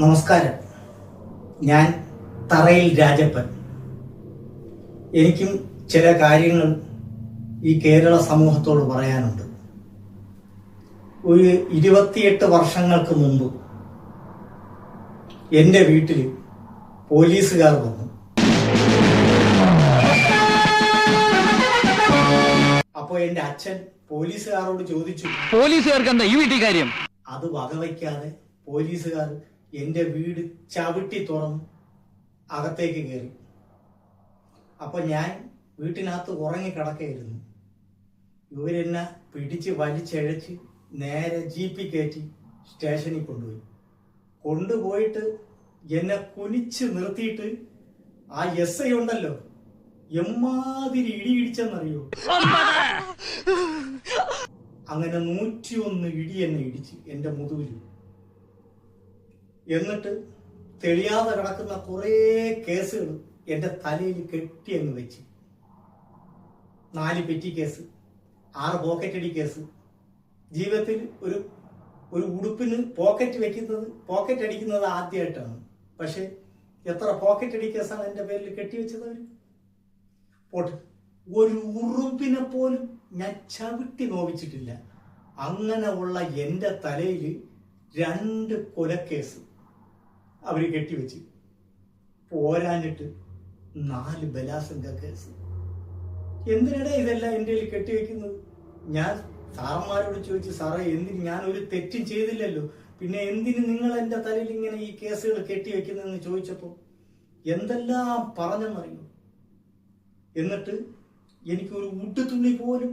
നമസ്കാരം. ഞാൻ തറയിൽ രാജപ്പൻ. എനിക്കും ചില കാര്യങ്ങൾ ഈ കേരള സമൂഹത്തോട് പറയാനുണ്ട്. ഒരു ഇരുപത്തിയെട്ട് വർഷങ്ങൾക്ക് മുമ്പ് എന്റെ വീട്ടിൽ പോലീസുകാർ വന്നു. അപ്പോൾ എന്റെ അച്ഛൻ പോലീസുകാരോട് ചോദിച്ചു പോലീസുകാർക്ക് എന്താ ഈ വീട്ടിൽ കാര്യം? അത് വകവയ്ക്കാതെ പോലീസുകാർ എന്റെ വീട് ചവിട്ടി തുറന്ന് അകത്തേക്ക് കയറി. അപ്പോൾ ഞാൻ വീട്ടിനകത്ത് ഉറങ്ങി കിടക്കായിരുന്നു ഇവരെന്നെ പിടിച്ച് വലിച്ചഴച്ച് നേരെ ജീപ്പി കയറ്റി സ്റ്റേഷനിൽ കൊണ്ടുപോയി. കൊണ്ടുപോയിട്ട് എന്നെ കുനിച്ച് നിർത്തിയിട്ട് ആ എസ് ഐ ഉണ്ടല്ലോ എമ്മാതിരി ഇടി ഇടിച്ചെന്നറിയോ? അങ്ങനെ നൂറ്റിയൊന്ന് ഇടി എന്നെ ഇടിച്ച് എന്റെ മുതുകിൽ എന്നിട്ട് തെളിയാതെ കിടക്കുന്ന കുറേ കേസുകൾ എന്റെ തലയിൽ കെട്ടി അങ്ങ് വെച്ച്. നാല് പെറ്റി കേസ് ആറ് പോക്കറ്റ് അടി കേസ്. ജീവിതത്തിൽ ഒരു ഒരു ഉടുപ്പിന് പോക്കറ്റ് വെക്കുന്നത് പോക്കറ്റ് അടിക്കുന്നത് ആദ്യമായിട്ടാണ് പക്ഷേ എത്ര പോക്കറ്റ് അടി കേസാണ് എന്റെ പേരിൽ കെട്ടിവെച്ചത് അവർ പോട്ടെ. ഒരു ഉറുമ്പിനെ പോലും ഞാൻ ചവിട്ടി നോവിച്ചിട്ടില്ല. അങ്ങനെ ഉള്ള എന്റെ തലയിൽ രണ്ട് കൊലക്കേസ്. അവർ കെട്ടിവെച്ച് പോരാഞ്ഞിട്ട് നാല് ബലാസംഗ കേസ് എന്തിനടാ ഇതെല്ലാം എന്റെ കയ്യിൽ കെട്ടിവെക്കുന്നത്? ഞാൻ സാറന്മാരോട് ചോദിച്ചു സാറേ എന്തിന്? ഞാൻ ഒരു തെറ്റും ചെയ്തില്ലല്ലോ. പിന്നെ എന്തിന് നിങ്ങൾ എന്റെ തലയിൽ ഇങ്ങനെ ഈ കേസുകൾ കെട്ടിവെക്കുന്നതെന്ന് ചോദിച്ചപ്പോൾ എന്തെല്ലാം പറഞ്ഞെന്നറിയോ? എന്നിട്ട് എനിക്കൊരു ഉടുത്തുണി തുണി പോലും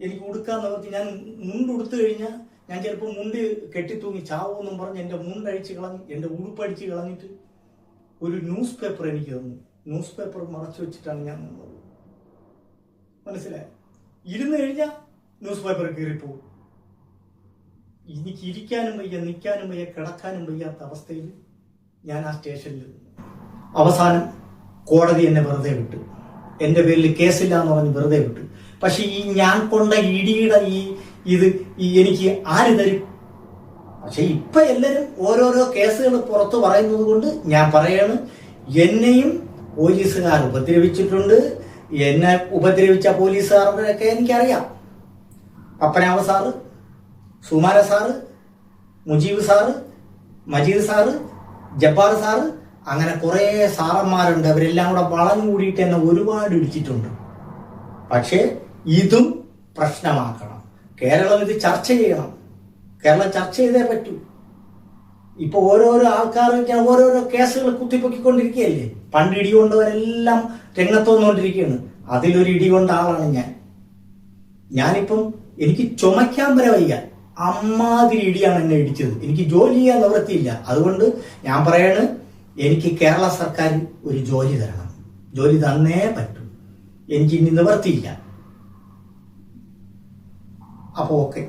എനിക്ക് ഉടുക്കാൻ നിവർത്തി ഞാൻ മുണ്ടുടുത്തു കഴിഞ്ഞാൽ ഞാൻ ചിലപ്പോൾ മുണ്ട് കെട്ടിത്തൂങ്ങി ചാവുമെന്നും പറഞ്ഞ് എന്റെ മുണ്ടഴിച്ച് കളഞ്ഞ് എന്റെ ഉടുപ്പഴിച്ച് കളഞ്ഞിട്ട് ഒരു ന്യൂസ് പേപ്പർ എനിക്ക് തന്നു. ന്യൂസ് പേപ്പർ മറച്ചു വെച്ചിട്ടാണ് ഞാൻ നിന്നത്. മനസ്സിലായി? ഇരുന്ന് കഴിഞ്ഞാൽ ന്യൂസ് പേപ്പർ കീറിപ്പോവും എനിക്ക് ഇരിക്കാനും വയ്യ നിൽക്കാനും വയ്യ കിടക്കാനും വയ്യാത്ത അവസ്ഥയിൽ ഞാൻ ആ സ്റ്റേഷനിൽ അവസാനം കോടതി എന്നെ വെറുതെ വിട്ടു. എന്റെ പേരിൽ കേസില്ല എന്ന് പറഞ്ഞ് വെറുതെ വിട്ടു. പക്ഷേ ഈ ഞാൻ കൊണ്ട ഇടിയുടെ ഈ ഇത് എനിക്ക് ആര് തരും? പക്ഷെ ഇപ്പൊ എല്ലാരും ഓരോരോ കേസുകൾ പുറത്തു പറയുന്നത് കൊണ്ട് ഞാൻ പറയാണ് എന്നെയും പോലീസുകാർ ഉപദ്രവിച്ചിട്ടുണ്ട്. എന്നെ ഉപദ്രവിച്ച പോലീസുകാരുടെയൊക്കെ എനിക്കറിയാം. Pappanava sir Sumara sir Mujeeb sir Majeed sir Jabbar sir അങ്ങനെ കുറേ സാറന്മാരുണ്ട്. അവരെല്ലാം കൂടെ വളഞ്ഞു കൂടിയിട്ട് എന്നെ ഒരുപാട് ഇടിച്ചിട്ടുണ്ട്. പക്ഷേ ഇതും പ്രശ്നമാക്കണം. കേരളം ഇത് ചർച്ച ചെയ്യണം. കേരളം ചർച്ച ചെയ്തേ പറ്റൂ. ഇപ്പൊ ഓരോരോ ആൾക്കാർ ഓരോരോ കേസുകൾ കുത്തിപ്പൊക്കിക്കൊണ്ടിരിക്കുകയല്ലേ? പണ്ട് ഇടി കൊണ്ടവരെല്ലാം രംഗത്ത് വന്നുകൊണ്ടിരിക്കുകയാണ്. അതിലൊരു ഇടി കൊണ്ട ആളാണ് ഞാൻ. ഞാനിപ്പം എനിക്ക് ചുമയ്ക്കാൻ വരെ വയ്യ. അമ്മാതിരി ഇടിയാണ് എന്നെ ഇടിച്ചത്. എനിക്ക് ജോലി ചെയ്യാൻ നിവൃത്തിയില്ല. അതുകൊണ്ട് ഞാൻ പറയാണ് എനിക്ക് കേരള സർക്കാർ ഒരു ജോലി തരണം. ജോലി തന്നേ പറ്റൂ. എനിക്ക് ഇനി നിവർത്തിയില്ല അപ്പോൾ ഓക്കെ